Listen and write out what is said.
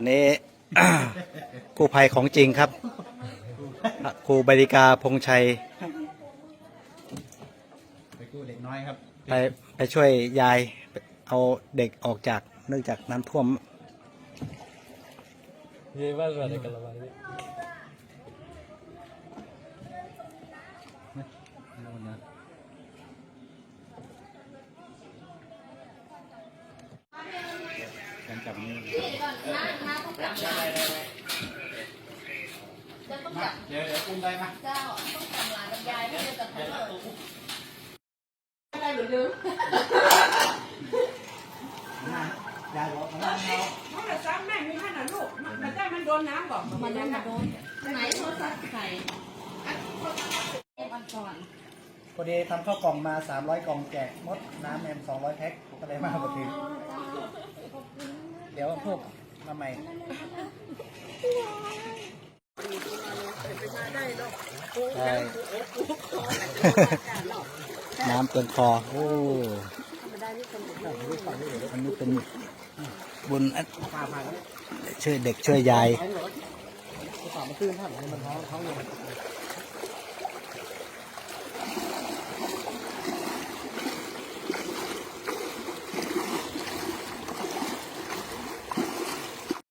อันนี้ กู้ภัยของจริงครับครูบริกาพงชัย ไปกู้เด็กน้อยครับ ไปไปช่วยยายเอาเด็กออกจากเนื่องจากน้ำท่วม Llevarlo a la calavera. นู่ การจับนี่จะต้องจับเดี๋ยวเดี๋ยวอุ้มได้ไหมเจ้าต้องจับหลานกับยายไม่เดียวกับเธออะไรหรือลืมยายบอกมาแล้วเขาจะซ้ำแม่มีขนาดลูกมันได้มันโดนน้ำบอกมาโดนโดนไหนโทรศัพท์ใครก่อนพอดีทำข้าวกล่องมา 300 กล่องแจกมดน้ำแอม200 แพ็คก็เลยมาหมดที ดี๋ยวพวกมาใหม่ใช่น้ำเต็มคอโอ้อันนี้เป็นบุญอันช่วยเด็กช่วยยายต่อมาตื้นท่านให้มันท้องท้องเลย